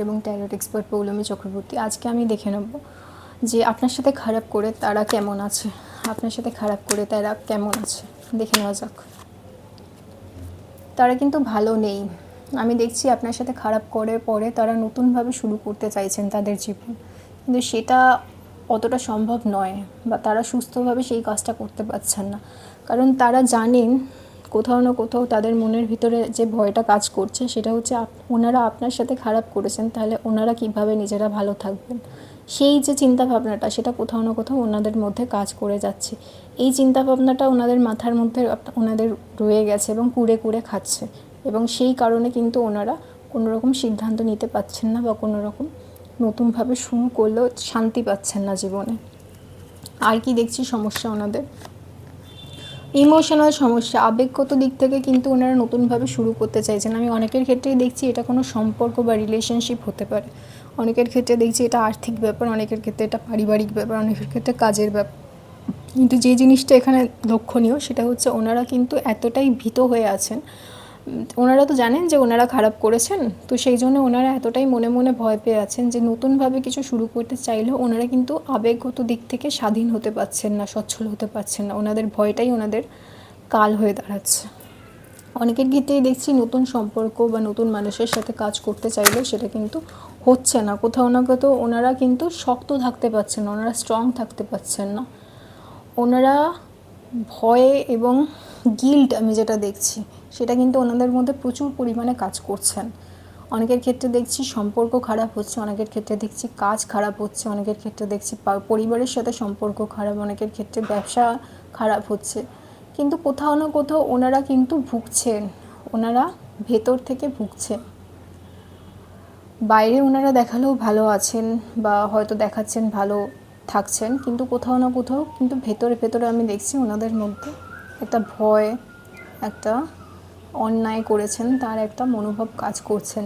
এবং tarot expert Poulami Chakraborty আজকে আমি দেখে নেব যে আপনার সাথে খারাপ করে তারা কেমন আছে। আপনার সাথে খারাপ করে তারা কেমন আছে? দেখে নেওয়া যাক। তারা কিন্তু ভালো নেই। আমি দেখছি আপনার সাথে খারাপ করে পরে তারা নতুনভাবে শুরু করতে চাইছেন তাদের জীবন। কিন্তু সেটা অতটা সম্ভব নয় বা তারা সুস্থভাবে সেই কাজটা করতে পারছেন না। কারণ তারা জানেন কোথাও না কোথাও তাদের মনের ভিতরে যে ভয়টা কাজ করছে, সেটা হচ্ছে ওনারা আপনার সাথে খারাপ করেছেন, তাহলে ওনারা কীভাবে নিজেরা ভালো থাকবেন? সেই যে চিন্তা ভাবনাটা সেটা কোথাও না কোথাও ওনাদের মধ্যে কাজ করে যাচ্ছে। এই চিন্তা ভাবনাটা ওনাদের মাথার মধ্যে ওনাদের রয়ে গেছে এবং কুড়ে কুড়ে খাচ্ছে। এবং সেই কারণে কিন্তু ওনারা কোনো রকম সিদ্ধান্ত নিতে পারছেন না বা কোনো রকম নতুনভাবে শুরু করলেও শান্তি পাচ্ছেন না জীবনে। আর কি দেখছি সমস্যা ওনাদের? ইমোশনাল সমস্যা, আবেগগত দিক থেকে কিন্তু ওনারা নতুনভাবে শুরু করতে চাইছেন। আমি অনেকের ক্ষেত্রেই দেখছি এটা কোনো সম্পর্ক বা রিলেশনশিপ হতে পারে। অনেকের ক্ষেত্রে দেখছি এটা আর্থিক ব্যাপার, অনেকের ক্ষেত্রে এটা পারিবারিক ব্যাপার, অনেকের ক্ষেত্রে কাজের ব্যাপার। কিন্তু যে জিনিসটা এখানে লক্ষণীয়, সেটা হচ্ছে ওনারা কিন্তু এতটাই ভীত হয়ে আছেন ওনারা তো জানেন যে ওনারা খারাপ করেছেন, তো সেই জন্য ওনারা এতটাই মনে মনে ভয় পেয়ে আছেন যে নতুনভাবে কিছু শুরু করতে চাইলেও ওনারা কিন্তু আবেগগত দিক থেকে স্বাধীন হতে পারছেন না, সচ্ছল হতে পারছেন না। ওনাদের ভয়টাই ওনাদের কাল হয়ে দাঁড়াচ্ছে। অনেকের ক্ষেত্রেই দেখছি নতুন সম্পর্ক বা নতুন মানুষের সাথে কাজ করতে চাইলেও সেটা কিন্তু হচ্ছে না। কোথাও না কোথাও ওনারা কিন্তু শক্ত থাকতে পারছেন না, ওনারা স্ট্রং থাকতে পারছেন না। ওনারা ভয়ে এবং গিল্ট আমি যেটা দেখছি, সেটা কিন্তু ওনাদের মধ্যে প্রচুর পরিমাণে কাজ করছেন। অনেকের ক্ষেত্রে দেখছি সম্পর্ক খারাপ হচ্ছে, অনেকের ক্ষেত্রে দেখছি কাজ খারাপ হচ্ছে, অনেকের ক্ষেত্রে দেখছি পরিবারের সাথে সম্পর্ক খারাপ, অনেকের ক্ষেত্রে ব্যবসা খারাপ হচ্ছে। কিন্তু কোথাও না কোথাও ওনারা কিন্তু ভুগছেন, ওনারা ভেতর থেকে ভুগছেন। বাইরে ওনারা দেখালেও ভালো আছেন বা হয়তো দেখাচ্ছেন ভালো থাকছেন, কিন্তু কোথাও না কোথাও, কিন্তু ভেতরে ভেতরে আমি দেখছি ওনাদের মধ্যে একটা ভয়, একটা অন্যায় করেছেন, তার একটা মনোভাব কাজ করছেন।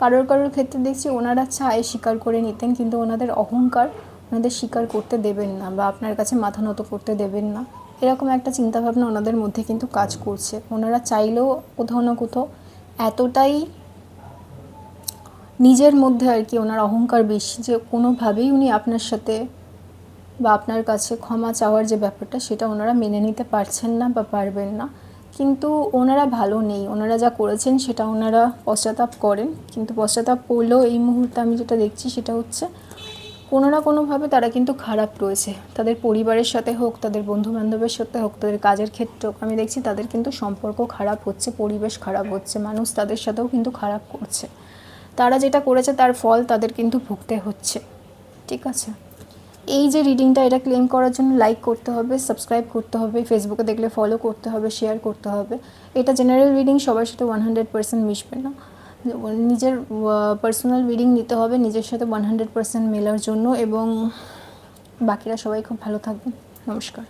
কারোর কারোর ক্ষেত্রে দেখছি ওনারা চায় স্বীকার করে নিতেন, কিন্তু ওনাদের অহংকার ওনাদের স্বীকার করতে দেবেন না বা আপনার কাছে মাথা নত করতে দেবেন না। এরকম একটা চিন্তাভাবনা ওনাদের মধ্যে কিন্তু কাজ করছে। ওনারা চাইলেও কোথাও না কোথাও এতটাই নিজের মধ্যে আর কি ওনার অহংকার বেশি যে কোনোভাবেই উনি আপনার সাথে বা আপনার কাছে ক্ষমা চাওয়ার যে ব্যাপারটা, সেটা ওনারা মেনে নিতে পারছেন না বা পারবেন না। কিন্তু ওনারা ভালো নেই। ওনারা যা করেছেন, সেটা ওনারা পশ্চাতাপ করেন। কিন্তু পশ্চাতাপ করলেও এই মুহূর্তে আমি যেটা দেখছি, সেটা হচ্ছে কোনো না কোনোভাবে তারা কিন্তু খারাপ রয়েছে। তাদের পরিবারের সাথে হোক, তাদের বন্ধু বান্ধবের সাথে হোক, তাদের কাজের ক্ষেত্রে হোক, আমি দেখছি তাদের কিন্তু সম্পর্ক খারাপ হচ্ছে, পরিবেশ খারাপ হচ্ছে, মানুষ তাদের সাথেও কিন্তু খারাপ করছে। তারা যেটা করেছে, তার ফল তাদের কিন্তু ভুগতে হচ্ছে। ঠিক আছে? এই যে রিডিংটা এটা ক্লেম করার জন্য লাইক করতে হবে সাবস্ক্রাইব করতে হবে ফেসবুকে দেখলে ফলো করতে হবে শেয়ার করতে হবে। এটা জেনারেল রিডিং সবার সাথে ওয়ান হান্ড্রেড পার্সেন্ট মিশবে না। নিজের পার্সোনাল রিডিং নিতে হবে, নিজের সাথে ওয়ান হান্ড্রেড পার্সেন্ট মেলার জন্য এবং বাকিরা সবাই খুব ভালো থাকবেন। নমস্কার।